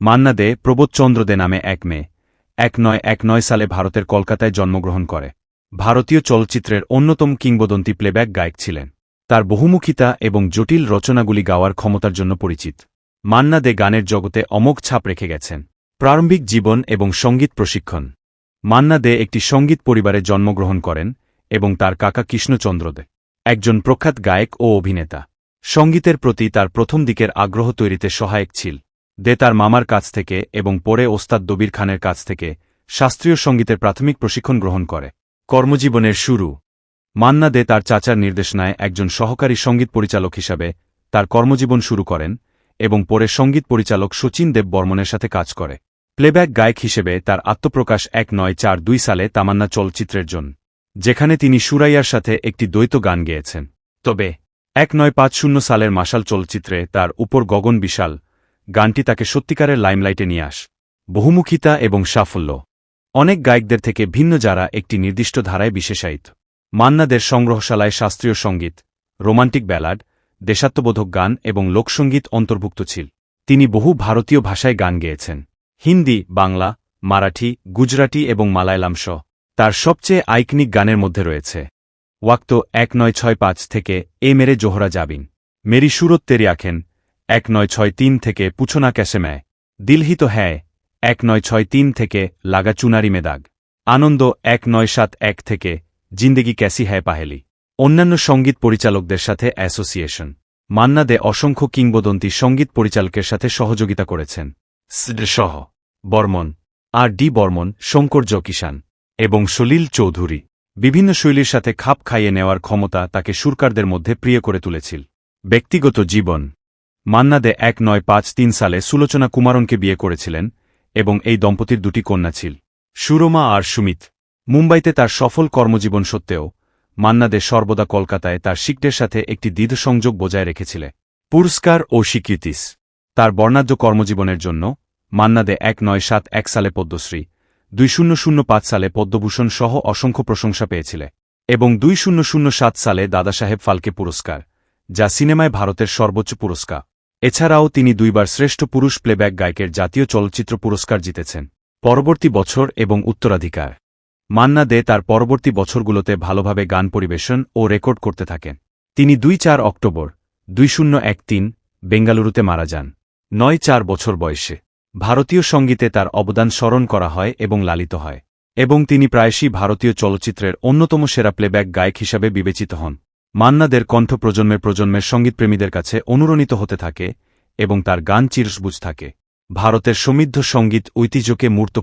মান্না দে প্রবোধচন্দ্র দে নামে এক মেয়ে। এক নয় এক নয় সালে ভারতের কলকাতায় জন্মগ্রহণ করে। ভারতীয় চলচ্চিত্রের অন্যতম কিংবদন্তি প্লেব্যাক গায়ক ছিলেন। তার বহুমুখিতা এবং জটিল রচনাগুলি গাওয়ার ক্ষমতার জন্য পরিচিত। মান্না দে গানের জগতে অমোঘ ছাপ রেখে গেছেন। প্রারম্ভিক জীবন এবং সংগীত প্রশিক্ষণ। মান্না দে একটি সংগীত পরিবারে জন্মগ্রহণ করেন এবং তার কাকা কৃষ্ণচন্দ্র দে। একজন প্রখ্যাত গায়ক ও অভিনেতা। সঙ্গীতের প্রতি তার প্রথম দিকের আগ্রহ তৈরিতে সহায়ক ছিল। দে তার মামার কাছ থেকে এবং পরে ওস্তাদ দবির খানের কাছ থেকে শাস্ত্রীয় সঙ্গীতের প্রাথমিক প্রশিক্ষণ গ্রহণ করে। কর্মজীবনের শুরু। মান্না দে তার চাচার নির্দেশনায় একজন সহকারী সংগীত পরিচালক হিসাবে তার কর্মজীবন শুরু করেন এবং পরে সংগীত পরিচালক শচীন দেব বর্মনের সাথে কাজ করে। প্লেব্যাক গায়ক হিসেবে তার আত্মপ্রকাশ এক নয় চার দুই সালে তামান্না চলচ্চিত্রের জন্য, যেখানে তিনি সুরাইয়ার সাথে একটি দ্বৈত গান গেয়েছেন। তবে, এক নয় পাঁচ শূন্য সালের মাসাল চলচ্চিত্রে তার উপর গগন বিশাল গানটি তাকে সত্যিকারের লাইমলাইটে নিয়ে আস। বহুমুখিতা এবং সাফল্য। অনেক গায়কদের থেকে ভিন্ন যারা একটি নির্দিষ্ট ধারায় বিশেষায়িত। মান্নাদের সংগ্রহশালায় শাস্ত্রীয় সংগীত, রোমান্টিক ব্যালাড, দেশাত্মবোধক গান এবং লোকসঙ্গীত অন্তর্ভুক্ত ছিল। তিনি বহু ভারতীয় ভাষায় গান গেয়েছেন। হিন্দি, বাংলা, মারাঠি, গুজরাটি এবং মালায়ালাম তার সবচেয়ে আইকনিক গানের মধ্যে রয়েছে। ওয়াক্ত এক নয় ছয় পাঁচ থেকে এ মেরে জোহরা যাবিন মেরি সুরত তেরি আখেন এক নয় ছয় তিন থেকে পুছনা ক্যাসে ম্যায়। দিলহিত হ্যায়, এক নয় ছয় তিন থেকে লাগা চুনারি মেদাগ আনন্দ এক নয় সাত এক থেকে জিন্দেগি ক্যাসি হ্যায় পাহেলি। অন্যান্য সংগীত পরিচালকদের সাথে অ্যাসোসিয়েশন। মান্না দে অসংখ্য কিংবদন্তি সংগীত পরিচালকের সাথে সহযোগিতা করেছেন। সহ, বর্মন, আর ডি বর্মন, শঙ্কর জকিষান এবং সলিল চৌধুরী বিভিন্ন শৈলীর সাথে খাপ খাইয়ে নেওয়ার ক্ষমতা তাকে সুরকারদের মধ্যে প্রিয় করে তুলেছিল। ব্যক্তিগত জীবন মান্না দে এক নয় পাঁচ তিন সালে সুলোচনা কুমারনকে বিয়ে করেছিলেন এবং এই দম্পতির দুটি কন্যা ছিল, সুরমা আর সুমিত। মুম্বাইতে তার সফল কর্মজীবন সত্ত্বেও, মান্না দে সর্বদা কলকাতায় তার শিকদের সাথে একটি দীর্ঘ সংযোগ বজায় রেখেছিলে পুরস্কার ও স্বীকৃতিস। তার বর্ণাঢ্য কর্মজীবনের জন্য মান্না দে এক নয় সাত এক সালে পদ্মশ্রী, দুই শূন্য শূন্য পাঁচ সালে পদ্মভূষণ সহ অসংখ্য প্রশংসা পেয়েছিলে এবং দুই শূন্য শূন্য সাত সালে দাদাসাহেব ফালকে পুরস্কার, যা সিনেমায় ভারতের সর্বোচ্চ পুরস্কার। এছাড়াও তিনি দুইবার শ্রেষ্ঠ পুরুষ প্লেব্যাক গায়কের জাতীয় চলচ্চিত্র পুরস্কার জিতেছেন, পরবর্তী বছর এবং উত্তরাধিকার। মান্না দে তার পরবর্তী বছরগুলোতে ভালোভাবে গান পরিবেশন ও রেকর্ড করতে থাকেন। তিনি দুই চার অক্টোবর, দুই শূন্য এক তিন, বেঙ্গালুরুতে মারা যান। নয় চার বছর বয়সে ভারতীয় সঙ্গীতে তার অবদান স্মরণ করা হয় এবং লালিত হয়, এবং তিনি প্রায়শই ভারতীয় চলচ্চিত্রের অন্যতম সেরা প্লেব্যাক গায়ক হিসাবে বিবেচিত হন। মান্নাদের কণ্ঠ প্রজন্মের প্রজন্মের সঙ্গীতপ্রেমীদের কাছে অনুরণিত হতে থাকে এবং তার গান চিরসবুজ থাকে। ভারতের সমৃদ্ধ সংগীত ঐতিহ্যকে মূর্ত